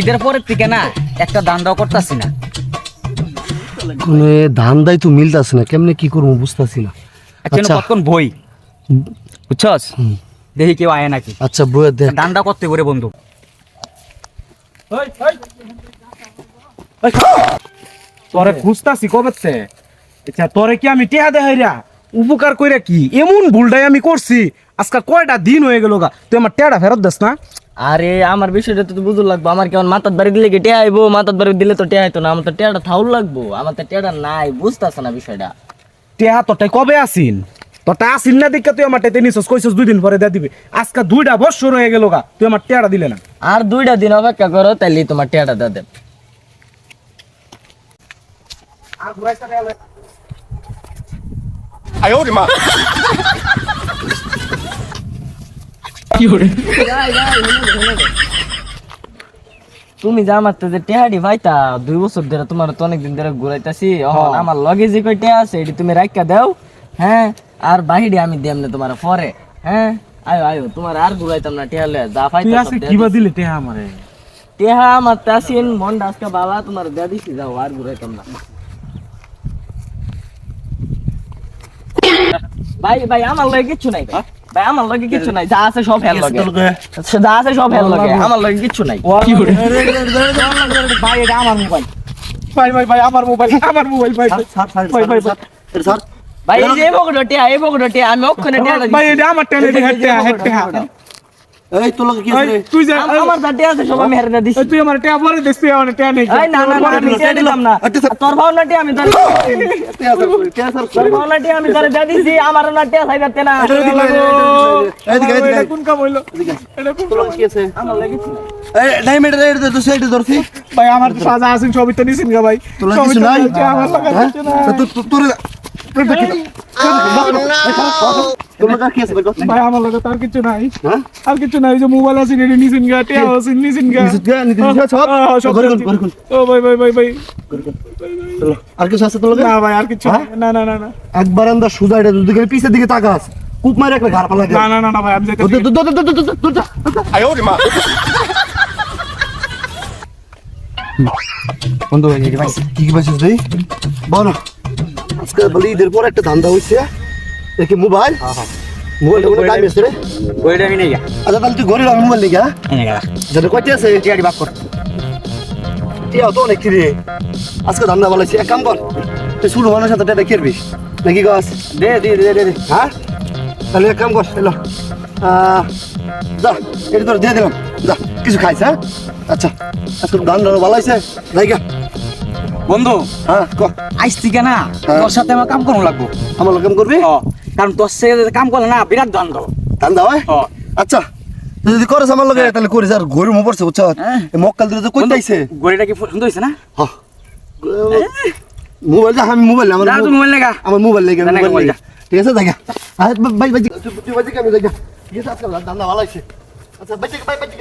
ঈদের পরের থেকে না একটা দান্দাও করতেছি না। মানে ধান দাই তো মিলতাছে না কেমনে কি করব বুঝতাছি না। আচ্ছা। কতক্ষণ বই। বুঝছস? দেখি কেউ আয় নাকি। আচ্ছা বইয়া দেখ। দান্দা করতে করে বন্ধু। তোরে খুঁজতাছি কবেতে আচ্ছা তোরে কি আমি টেহা দেখাইরা উপকার কইরা কি? এমন ভুলটাই আমি করছি। আজকে কয়টা দিন হয়ে গেল গা। তুই আমার টেহাটা ফেরত দেস না? আরে আমার বিষয়টা তো বুঝুর লাগবো। আমার কেমন মাথার বাড়ি দিলে কি টেয়া আইবো? মাথার বাড়ি দিলে তো টেয়া আইতো না। আমার তো টেয়াটা থাউল লাগবো। আমার তো টেয়াটা নাই বুঝতেছে না বিষয়টা। টেহা তোরটাই কবে আসিন তোরটা আসিন না দেখে তুই আমার টেতে নিছস কইছস দুই দিন পরে দিয়ে দিবি। আজকে দুইটা বছর হয়ে গেল গা তুই আমার টেহাটা দিলে না। আর দুইটা দিন অপেক্ষা করো তাইলে তোমার টেয়াটা দিয়ে দেব। তুমি যা মারতে যে টেহাডি ভাইতা দুই বছর ধরে তোমার তো অনেক দিন ধরে ঘুরাইতাছি আমার লগে যে কই টেহা আছে এটি তুমি রাখা দাও হ্যাঁ? আর বাহিরে আমি দেম না তোমার পরে হ্যাঁ? আয়ো আয়ো তোমার আর ঘুরাইতাম না টেহা লয়ে যা পাইতা আজকে কিবা দিলে টেহা আমারে? টেহা আমার তাসিন মন আজকে বাবা তোমার দিয়ে দিছি যাও আর ঘুরাইতাম না। ভাই ভাই আমার লগে কিচ্ছু নাই। ভাই। ভাই আমার লগে কিছু নাই যা আছে সব হেল লগে। যা আছে সব হেল লগে। আমার লগে কিছু নাই। ভাই এটা আমার মোবাইল। ভাই ভাই ভাই আমার মোবাইল আমার মোবাইল ভাই। ভাই ভাই ভাই। ভাই ভাই এই যে এই বকড় টিয়া এই বকড় টিয়া আমি ওখানে ভাই এটা আমার টেনে হেটে হেটে এই তোর লগে কি ভাই তুই যা আমার যা আছে সব আমি হেরে দিছি তুই আমার টেয়া পরে দিস তুই আমার টেয়া নেই এই না না না আমি টিয়া দিলাম না তোর ভাও টিয়া আমি তোর তোর ভাও টিয়া আমি তোর দিয়ে দিছি আমার না টিয়া চাইতে না এটা কোন কাম হইল এটা কোন কাম হইল? আমার লগে কিচ্ছু নাই ভাই আমার তো সাজা আছেন সবই তো নিছেন গা ভাই তো আমার নাই। ভাই আমার লাগে তার কিছু নাই হ্যাঁ? আর কিছু নাই যে মোবাইল আছে এটা নিছেন গা টিয়া আছে নিছেন গা হ্যাঁ, সব ও ভাই ভাই ভাই ভাই আর কিছু আছে তোর লগে না ভাই আর কিছু না না না না একবার আমরা সুজা এটা দুদিকে পিছের দিকে তাকাস কুপ মারে একটা ঘাড় পালা না না না না ভাই আমি যাইতেছি। বন্ধু কি কি পাইছিস তুই বল আজকে বলি ঈদের পর একটা ধান্দা হইছে দেখি মোবাইল? মোবাইলটা কোনো দাম আছে রে বইটা আমি নেই গা আচ্ছা তাহলে তুই ঘরে রাখ মোবাইল নিয়ে গা এনে গেলা কয়টি আছে? টিয়াড়ি বাক কর। টিয়া তো অনেক রে? আজকে ধান্দা বলেছি এক কাম কর তুই শুরু হওয়ার সাথে টেটা খেলবি। নাকি গাছ দে দে দে দে দে। হ্যাঁ? তাহলে এক কাম কর এলো। যা এটা তোর দিয়ে দিলাম। যা কিছু খাইছ হ্যাঁ? আচ্ছা আজকে ধান ধান ভালো হয়েছে যাই গা। বন্ধু হ্যাঁ ক। আইস থেকে না হ্যাঁ। তোর সাথে আমার কাম করুন লাগবো। আমার কাম করবি? কারণ তোর সাথে কাম করলে না বিরাট দ্বন্দ্ব। ধান দাও ও। আচ্ছা যদি করিস আমার লগে তাহলে করিস। আর গরু মো পড়ছে বুঝছ? হ্যাঁ। এই মক্কাল দিলে তো কই আইছে গড়িটা কি সুন্দর হয়েছে না? হ্যাঁ মোবাইল আমি মোবাইল আমার মোবাইল লেগা। আমার মোবাইল লেগে মোবাইল লেগে। ঠিক আছে দেখা। আরে ভাই ভাই তুই বাজে কেমন দেখা। ঠিক আছে আজকাল ধান্দা ভালো হয়েছে। আচ্ছা বাজে বাই বাজে